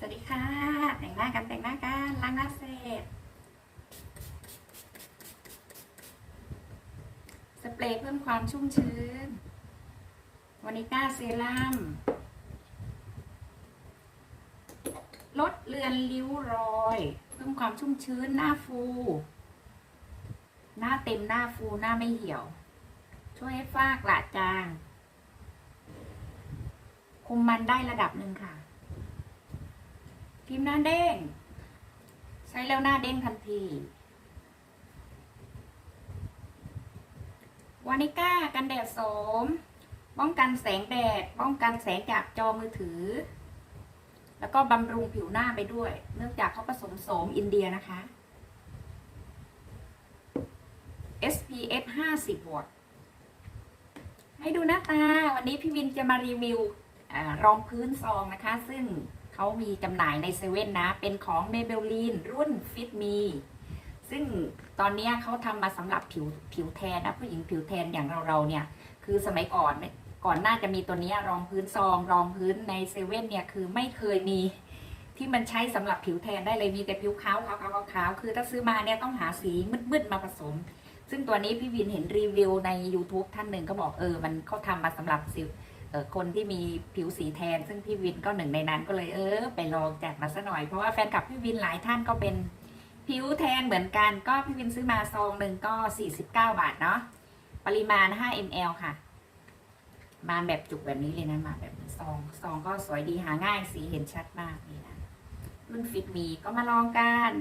สวัสดีค่ะ แต่งหน้ากันแต่งหน้ากันล้างหน้าเสร็จสเปรย์เพิ่มความชุ่มชื้นวานิก้าเซรั่มลดเลือนริ้วรอย เพิ่มความชุ่มชื้นหน้าฟู หน้าเต็มหน้าฟูหน้าไม่เหี่ยว ช่วยให้ฝ้ากระจาง คุมมันได้ระดับหนึ่งค่ะ ครีมหน้าเด้ง ใช้แล้วหน้าเด้งทันทีวานิก้ากันแดดโสม ป้องกันแสงแดด ป้องกันแสงจากจอมือถือ แล้วก็บำรุงผิวหน้าไปด้วย เนื่องจากเขาผสมโสมอินเดียนะคะ SPF 50บวก ให้ดูหน้าตา วันนี้พี่วินจะมารีวิวอรองพื้นซองนะคะ ซึ่ง เขามีจำหน่ายในเซเว่นนะ เป็นของ Maybelline รุ่น Fit Me ซึ่งตอนนี้เขาทำมาสำหรับผิวผิวแทนนะผู้หญิงผิวแทนอย่างเราเราเนี่ย คือสมัยก่อนก่อนหน้าจะมีตัวนี้รองพื้นซอง รองพื้นในเซเว่นเนี่ยคือไม่เคยมีที่มันใช้สำหรับผิวแทนได้เลยมีแต่ผิวขาวขาวขาวขาวคือถ้าซื้อมาเนี่ยต้องหาสีมืดๆมาผสม ซึ่งตัวนี้พี่วินเห็นรีวิวใน YouTube ท่านหนึ่งก็บอกเออ มันเขาทำมาสำหรับสิว คนที่มีผิวสีแทน ซึ่งพี่วินก็หนึ่งในนั้นก็เลยเออ ไปลองจัดมาซะหน่อย เพราะว่าแฟนคลับพี่วินหลายท่านก็เป็นผิวแทนเหมือนกันก็พี่วินซื้อมาซองหนึ่งก็ 49 บาทเนาะปริมาณ 5 ml ค่ะ มาแบบจุกแบบนี้เลยนะมาแบบซองซองก็สวยดีหาง่ายสีเห็นชัดมากนี่นะรุ่นฟิตมีก็มาลองกัน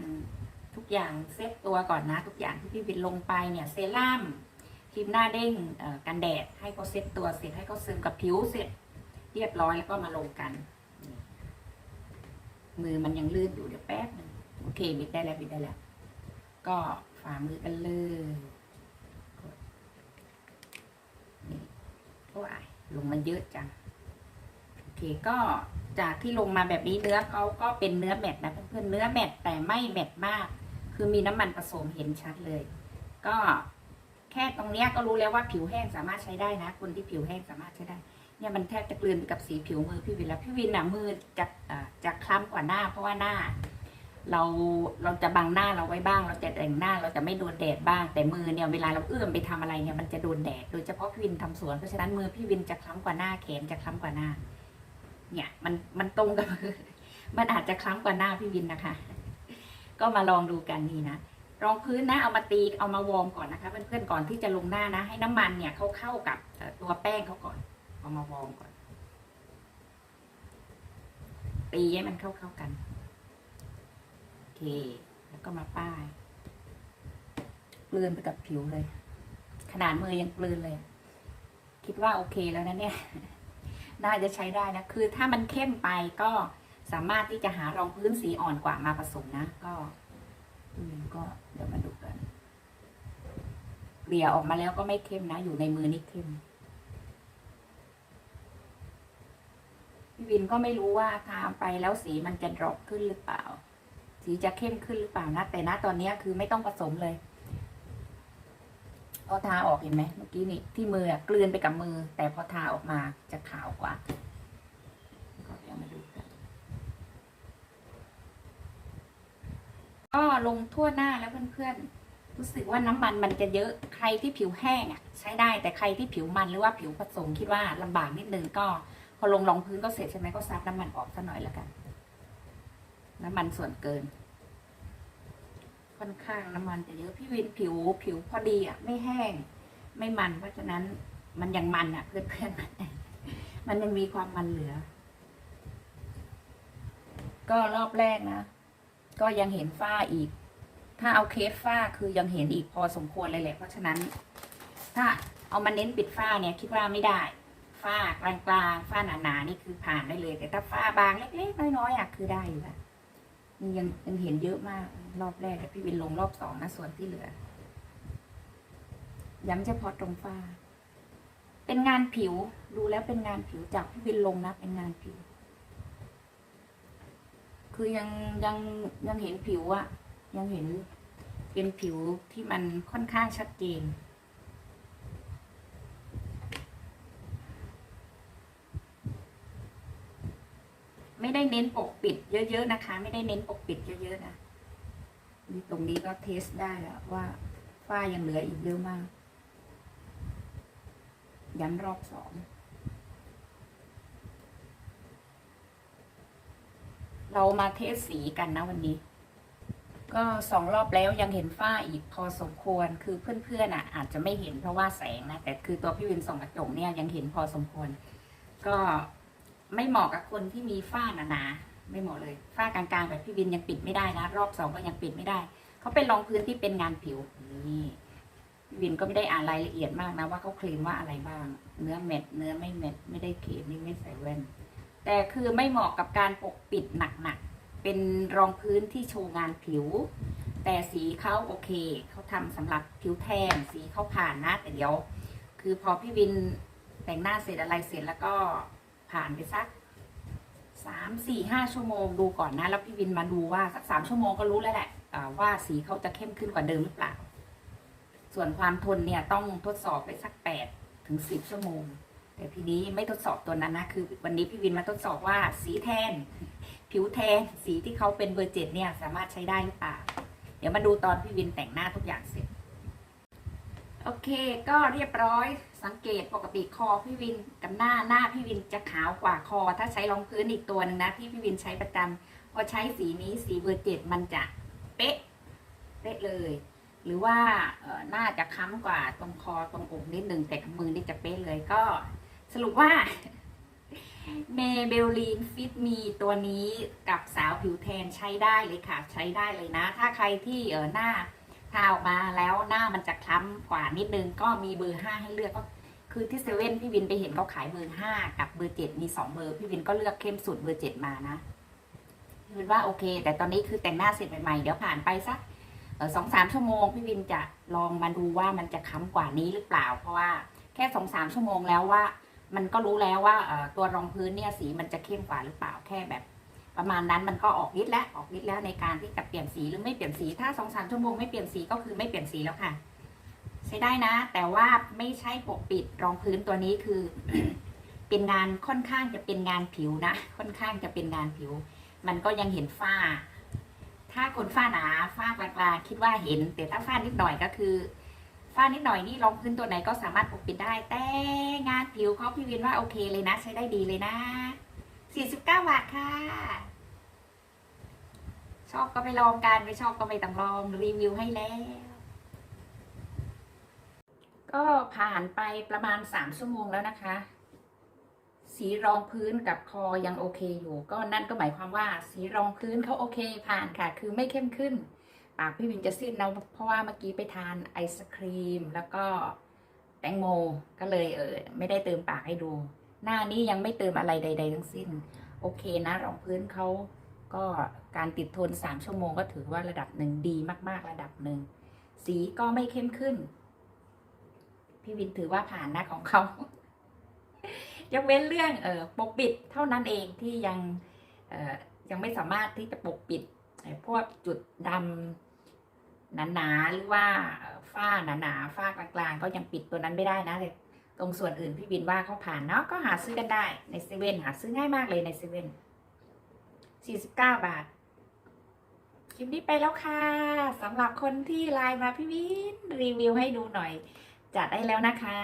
ทุกอย่างเซตตัวก่อนนะ ทุกอย่างที่พี่วินลงไปเนี่ยเซรั่ม ครีมหน้าเด้งกันแดดให้เขาเซ็ตตัวเสร็จให้เขาซึมกับผิวเสร็จเรียบร้อยแล้วก็มาลงกัน มือมันยังลื่นอยู่เดี๋ยวแป๊บหนึงโอเคบิดได้แล้วบิดได้แล้ว ก็ฝ่ามือกันเลยนี่โอ้ยลงมาเยอะจังโอเคก็จากที่ลงมาแบบนี้เนื้อเขาก็เป็นเนื้อแมตนะเพื่อนเนื้อแมตแต่ไม่แมตมาก คือมีน้ำมันผสมเห็นชัดเลย ก็ ค่ตรงเนี้ยก็รู้แล้วว่าผิวแห้งสามารถใช้ได้นะ คนที่ผิวแห้งสามารถใช้ได้ เนี่ยมันแทบจะกลืนไปกับสีผิวมือพี่วินแล้วพี่วินน่ะมือจะจะคล้ำกว่าหน้า เพราะว่าหน้า เราเราจะบังหน้าเราไว้บ้าง เราจะแต่งหน้าเราจะไม่โดนแดดบ้างแต่มือเนี่ยเวลาเราเอื้อมไปทำอะไรเนี่ยมันจะโดนแดดโดยเฉพาะพี่วินทำสวนเพราะฉะนั้นมือพี่วินจะคล้ำกว่าหน้าแขนจะคล้ำกว่าหน้า เนี่ยมันมันตรงกับมันอาจจะคล้ำกว่าหน้าพี่วินนะคะ ก็มาลองดูกันนี่นะ รองพื้นนะเอามาตีเอามาวอร์มก่อนนะคะเพื่อนๆก่อนที่จะลงหน้านะ ให้น้ำมันเนี่ยเขาเข้ากับตัวแป้งเขาก่อน เอามาวอร์มก่อน ตีให้มันเข้าเข้ากันโอเค แล้วก็มาป้ายกลืนไปกับผิวเลย ขนาดมือยังกลืนเลย คิดว่าโอเคแล้วนะเนี่ยน่าจะใช้ได้นะ คือถ้ามันเข้มไปก็สามารถที่จะหารองพื้นสีอ่อนกว่ามาผสมนะ ก็ อืมก็เดี๋ยวมาดูกันเกลี่ยออกมาแล้วก็ไม่เข้มนะ อยู่ในมือนี่เข้มพี่วินก็ไม่รู้ว่าทาไปแล้วสีมันจะดรอปขึ้นหรือเปล่า สีจะเข้มขึ้นหรือเปล่านะ แต่ณตอนนี้คือไม่ต้องผสมเลยพอทาออกเห็นไหมเมื่อกี้นี่ที่มือกลืนไปกับมือ แต่พอทาออกมาจะขาวกว่า ก็เดี๋ยวมาดูกัน ก็ลงทั่วหน้าแล้วเพื่อนๆ รู้สึกว่าน้ำมันมันจะเยอะใครที่ผิวแห้งอะใช้ได้แต่ใครที่ผิวมันหรือว่าผิวผสมคิดว่าลำบากนิดนึงก็ พอลงรองพื้นก็เสร็จใช่ไหมก็ซับน้ำมันออกสักหน่อยแล้วกัน น้ำมันส่วนเกิน ค่อนข้างน้ำมันจะเยอะพี่วินผิวผิวพอดีอะไม่แห้ง ไม่มันเพราะฉะนั้นมันยังมันอะ เพื่อนๆมันยังมีความมันเหลือ ก็รอบแรกนะ ก็ยังเห็นฝ้าอีก ถ้าเอาเคสฝ้าคือยังเห็นอีกพอสมควรเลยแหละ เพราะฉะนั้น ถ้าเอามาเน้นปิดฝ้าเนี่ยคิดว่าไม่ได้ ฝ้ากลางๆ ฝ้าหนาๆนี่คือผ่านได้เลย แต่ถ้าฝ้าบางเล็กๆน้อยๆอะคือได้อยู่ละนี่ยังยังเห็นเยอะมากรอบแรกแต่พี่วินลงรอบสองนะส่วนที่เหลือ ย้ำเฉพาะตรงฝ้า เป็นงานผิวดูแล้วเป็นงานผิวจากพี่วินลงนะเป็นงานผิว คือยังยังยังเห็นผิวอะยังเห็นเป็นผิวที่มันค่อนข้างชัดเจน ไม่ได้เน้นปกปิด เยอะ ๆ นะคะ ไม่ได้เน้นปกปิดเยอะๆนะนี่ตรงนี้ก็เทสได้แล้วว่าฝ้ายังเหลืออีกเยอะมากยันรอบสอง เรามาเทสสีกันนะวันนี้ ก็สองรอบแล้วยังเห็นฝ้าอีกพอสมควรคือเพื่อนๆอะ อาจจะไม่เห็นเพราะว่าแสงนะแต่คือตัวพี่วินส่องกระจกเนี่ยยังเห็นพอสมควร ก็ไม่เหมาะกับคนที่มีฝ้าหนาๆไม่เหมาะเลยฝ้ากลางๆแบบพี่วินยังปิดไม่ได้นะรอบสองก็ยังปิดไม่ได้เขาเป็นรองพื้นที่เป็นงานผิวนี่พี่วินก็ไม่ได้อ่านรายละเอียดมากนะว่าเขาเคลมว่าอะไรบ้าง เนื้อเม็ดเนื้อไม่เม็ดไม่ได้เกรดนี่ไม่ใส่แว่น แต่คือไม่เหมาะกับการปกปิดหนักๆ เป็นรองพื้นที่โชว์งานผิว แต่สีเขาโอเค เขาทำสำหรับผิวแทนสีเขาผ่านนะ แต่เดี๋ยว คือพอพี่วินแต่งหน้าเสร็จอะไรเสร็จแล้วก็ผ่านไปสักสามสี่ห้าชั่วโมงดูก่อนนะ แล้วพี่วินมาดูว่าสักสามชั่วโมงก็รู้แล้วแหละว่าสีเขาจะเข้มขึ้นกว่าเดิมหรือเปล่า ส่วนความทนเนี่ยต้องทดสอบไปสักแปดถึงสิบชั่วโมง แต่ทีนี้ไม่ทดสอบตัวนั้นนะคือ วันนี้พี่วินมาทดสอบว่าสีแทน ผิวแทนสีที่เขาเป็นเบอร์เจ็ดเนี่ยสามารถใช้ได้หรือเปล่า เดี๋ยวมาดูตอนพี่วินแต่งหน้าทุกอย่างเสร็จ โอเคก็เรียบร้อยสังเกตปกติคอพี่วินกับหน้าหน้าพี่วินจะขาวกว่าคอ ถ้าใช้รองพื้นอีกตัวหนึ่งนะที่พี่วินใช้ประจำพอใช้สีนี้สีเบอร์เจ็ดมันจะเป๊ะเป๊ะเลยหรือว่าหน้าจะค้ำกว่าตรงคอตรงอกนิดนึงแต่กับมือนี่จะเป๊ะเลยก็ สรุปว่าเมเบลลีนฟิตมีตัวนี้กับสาวผิวแทนใช้ได้เลยค่ะ ใช้ได้เลยนะ ถ้าใครที่เออหน้าทาออกมาแล้วหน้ามันจะคล้ำกว่านิดนึงก็มีเบอร์ห้าให้เลือกก็คือที่เซเว่นพี่วินไปเห็นเขาขายเบอร์ห้ากับเบอร์เจ็ดมีสองเบอร์พี่วินก็เลือกเข้มสุดเบอร์เจ็ดมานะพี่วินว่าโอเค แต่ตอนนี้คือแต่งหน้าเสร็จใหม่ๆเดี๋ยวผ่านไปสักสองสามชั่วโมงพี่วินจะลองมาดูว่ามันจะค้ำกว่านี้หรือเปล่า เพราะว่าแค่สองสามชั่วโมงแล้วว่า มันก็รู้แล้วว่าตัวรองพื้นเนี่ยสีมันจะเข้มกว่าหรือเปล่าแค่แบบ ประมาณนั้นมันก็ออกฤทธิ์แล้วออกฤทธิ์แล้วในการที่จะเปลี่ยนสีหรือไม่เปลี่ยนสีถ้าสองสามชั่วโมงไม่เปลี่ยนสีก็คือไม่เปลี่ยนสีแล้วค่ะ ใช้ได้นะ แต่ว่าไม่ใช่ปกปิดรองพื้นตัวนี้คือ เป็นงานค่อนข้างจะเป็นงานผิวนะ ค่อนข้างจะเป็นงานผิว มันก็ยังเห็นฝ้า ถ้าคนฝ้าหนาฝ้ากลางๆคิดว่าเห็น แต่ถ้าฝ้านิดหน่อยก็คือ ฝ้านิดหน่อยนี่รองพื้นตัวไหนก็สามารถปกปิดได้ แต่งานผิวเขาพี่วินว่าโอเคเลยนะ ใช้ได้ดีเลยนะ 49 บาทค่ะ ชอบก็ไปลองกันไม่ชอบก็ไม่ต้องลองรีวิวให้แล้ว ก็ผ่านไปประมาณ 3 ชั่วโมงแล้วนะคะ สีรองพื้นกับคอยังโอเคอยู่ ก็นั่นก็หมายความว่า สีรองพื้นเขาโอเคผ่านค่ะ คือไม่เข้มขึ้น ปากพี่วินจะซีดนะเพราะว่าเมื่อกี้ไปทานไอศครีม แล้วก็แตงโมก็เลยเออไม่ได้เติมปากให้ดู หน้านี้ยังไม่เติมอะไรใด ๆ ทั้งสิ้น โอเคนะรองพื้นเขาก็การติดทนสามชั่วโมงก็ถือว่าระดับหนึ่งดีมาก ๆ ระดับหนึ่ง สีก็ไม่เข้มขึ้น พี่วินถือว่าผ่านนะของเขายกเว้นเรื่องเออปกปิดเท่านั้นเองที่ยังเออยังไม่สามารถที่จะปกปิดพวกจุดดำ หนาๆหรือว่าฝ้าหนาๆฝ้ากลางๆ ก็ยังปิดตัวนั้นไม่ได้นะแต่ตรงส่วนอื่นพี่บินว่าเขาผ่านเนาะก็หาซื้อกันได้ในเซเว่นหาซื้อง่ายมากเลยในเซเว่นสี่สิบเก้าบาท คลิปนี้ไปแล้วค่ะสำหรับคนที่ไลน์มาพี่วินรีวิวให้ดูหน่อย จัดได้แล้วนะคะ